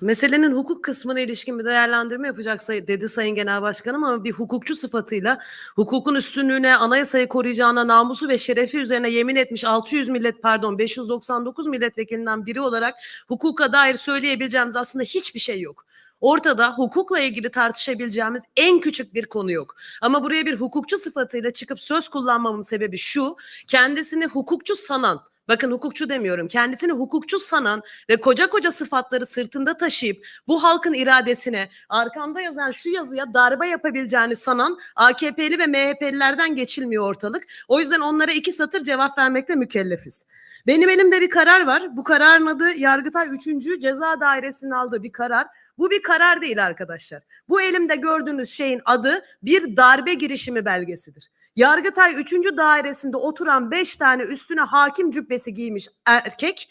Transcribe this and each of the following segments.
Meselenin hukuk kısmına ilişkin bir değerlendirme yapacak dedi Sayın Genel Başkanım ama bir hukukçu sıfatıyla hukukun üstünlüğüne, anayasayı koruyacağına, namusu ve şerefi üzerine yemin etmiş 600 millet pardon 599 milletvekilinden biri olarak hukuka dair söyleyebileceğimiz aslında hiçbir şey yok. Ortada hukukla ilgili tartışabileceğimiz en küçük bir konu yok. Ama buraya bir hukukçu sıfatıyla çıkıp söz kullanmamın sebebi şu, kendisini hukukçu sanan, bakın hukukçu demiyorum, kendisini hukukçu sanan ve koca koca sıfatları sırtında taşıyıp bu halkın iradesine arkamda yazan şu yazıya darbe yapabileceğini sanan AKP'li ve MHP'lilerden geçilmiyor ortalık. O yüzden onlara iki satır cevap vermekte mükellefiz. Benim elimde bir karar var. Bu kararın adı Yargıtay 3. Ceza Dairesi'nin aldığı bir karar. Bu bir karar değil arkadaşlar. Bu elimde gördüğünüz şeyin adı bir darbe girişimi belgesidir. Yargıtay 3. dairesinde oturan 5 tane üstüne hakim cübbesi giymiş erkek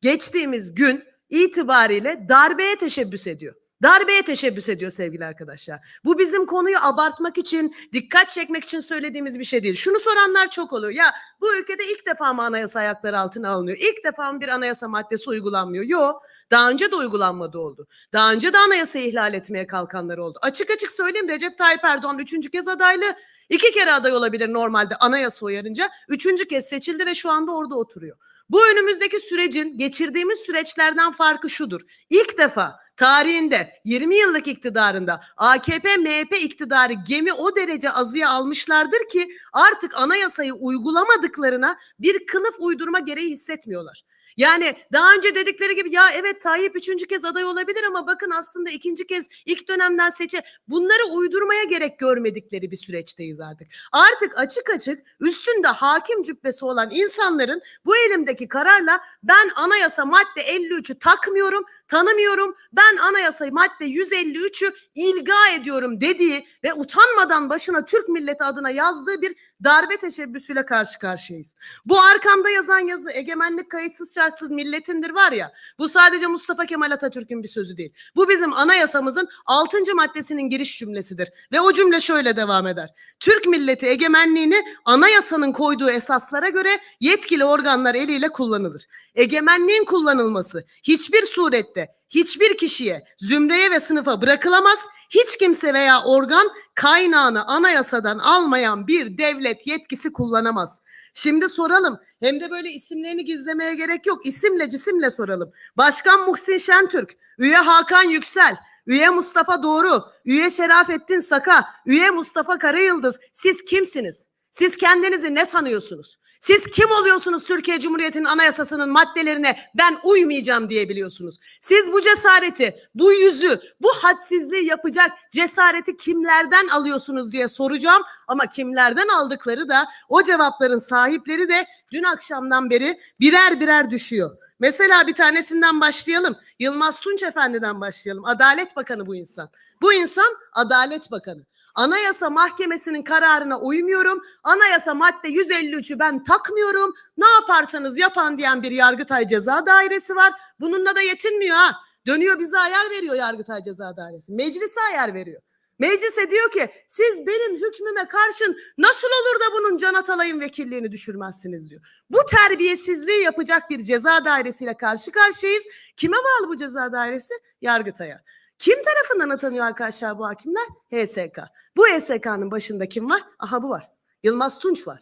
geçtiğimiz gün itibariyle darbeye teşebbüs ediyor. Darbeye teşebbüs ediyor sevgili arkadaşlar. Bu bizim konuyu abartmak için, dikkat çekmek için söylediğimiz bir şey değil. Şunu soranlar çok oluyor. Ya bu ülkede ilk defa mı anayasa ayakları altına alınıyor? İlk defa mı bir anayasa maddesi uygulanmıyor? Yok. Daha önce de uygulanmadı oldu. Daha önce de anayasayı ihlal etmeye kalkanlar oldu. Açık açık söyleyeyim Recep Tayyip Erdoğan üçüncü kez adaylı. İki kere aday olabilir normalde anayasa uyarınca. Üçüncü kez seçildi ve şu anda orada oturuyor. Bu önümüzdeki sürecin geçirdiğimiz süreçlerden farkı şudur. İlk defa tarihinde 20 yıllık iktidarında AKP MHP iktidarı gemi o derece azıya almışlardır ki artık anayasayı uygulamadıklarına bir kılıf uydurma gereği hissetmiyorlar. Yani daha önce dedikleri gibi ya evet Tayyip üçüncü kez aday olabilir ama bakın aslında ikinci kez ilk dönemden seçe bunları uydurmaya gerek görmedikleri bir süreçteyiz artık. Artık açık açık üstünde hakim cübbesi olan insanların bu elimdeki kararla ben anayasa madde 53'ü takmıyorum, tanımıyorum. Ben anayasayı madde 153'ü ilga ediyorum dediği ve utanmadan başına Türk milleti adına yazdığı bir darbe teşebbüsüyle karşı karşıyayız. Bu arkamda yazan yazı egemenlik kayıtsız şartsız milletindir var ya bu sadece Mustafa Kemal Atatürk'ün bir sözü değil. Bu bizim anayasamızın 6. maddesinin giriş cümlesidir ve o cümle şöyle devam eder. Türk milleti egemenliğini anayasanın koyduğu esaslara göre yetkili organlar eliyle kullanılır. Egemenliğin kullanılması hiçbir surette hiçbir kişiye, zümreye ve sınıfa bırakılamaz. Hiç kimse veya organ kaynağını anayasadan almayan bir devlet yetkisi kullanamaz. Şimdi soralım. Hem de böyle isimlerini gizlemeye gerek yok. İsimle cisimle soralım. Başkan Muhsin Şentürk, üye Hakan Yüksel, üye Mustafa Doğru, üye Şerafettin Saka, üye Mustafa Karayıldız. Siz kimsiniz? Siz kendinizi ne sanıyorsunuz? Siz kim oluyorsunuz Türkiye Cumhuriyeti'nin anayasasının maddelerine ben uymayacağım diyebiliyorsunuz. Siz bu cesareti, bu yüzü, bu hadsizliği yapacak cesareti kimlerden alıyorsunuz diye soracağım. Ama kimlerden aldıkları da o cevapların sahipleri de dün akşamdan beri birer birer düşüyor. Mesela bir tanesinden başlayalım. Yılmaz Tunç Efendi'den başlayalım. Adalet Bakanı bu insan. Bu insan Adalet Bakanı. Anayasa Mahkemesi'nin kararına uymuyorum. Anayasa madde 153'ü ben takmıyorum. Ne yaparsanız yapan diyen bir Yargıtay Ceza Dairesi var. Bununla da yetinmiyor ha. Dönüyor bize ayar veriyor Yargıtay Ceza Dairesi. Meclise ayar veriyor. Meclise diyor ki siz benim hükmüme karşın nasıl olur da bunun Can Atalay'ın vekilliğini düşürmezsiniz diyor. Bu terbiyesizliği yapacak bir ceza dairesiyle karşı karşıyayız. Kime bağlı bu ceza dairesi? Yargıtay'a. Kim tarafından atanıyor arkadaşlar bu hakimler? HSK. Bu HSK'nın başında kim var? Aha bu var. Yılmaz Tunç var.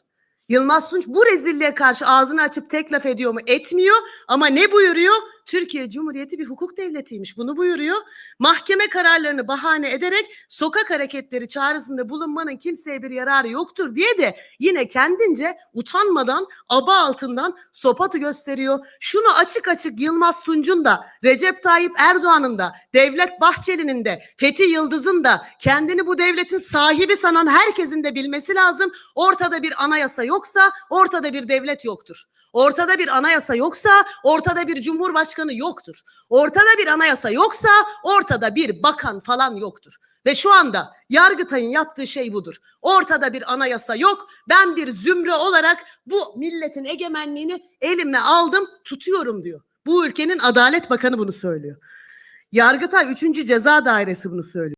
Yılmaz Tunç bu rezilliğe karşı ağzını açıp tek laf ediyor mu? Etmiyor ama ne buyuruyor? Türkiye Cumhuriyeti bir hukuk devletiymiş. Bunu buyuruyor. Mahkeme kararlarını bahane ederek sokak hareketleri çağrısında bulunmanın kimseye bir yararı yoktur diye de yine kendince utanmadan aba altından sopatı gösteriyor. Şunu açık açık Yılmaz Tunç'un da Recep Tayyip Erdoğan'ın da Devlet Bahçeli'nin de Fethi Yıldız'ın da kendini bu devletin sahibi sanan herkesin de bilmesi lazım. Ortada bir anayasa yoksa ortada bir devlet yoktur. Ortada bir anayasa yoksa ortada bir cumhurbaşkanı yoktur. Ortada bir anayasa yoksa ortada bir bakan falan yoktur. Ve şu anda Yargıtay'ın yaptığı şey budur. Ortada bir anayasa yok. Ben bir zümre olarak bu milletin egemenliğini elime aldım, tutuyorum diyor. Bu ülkenin Adalet Bakanı bunu söylüyor. Yargıtay 3. Ceza Dairesi bunu söylüyor.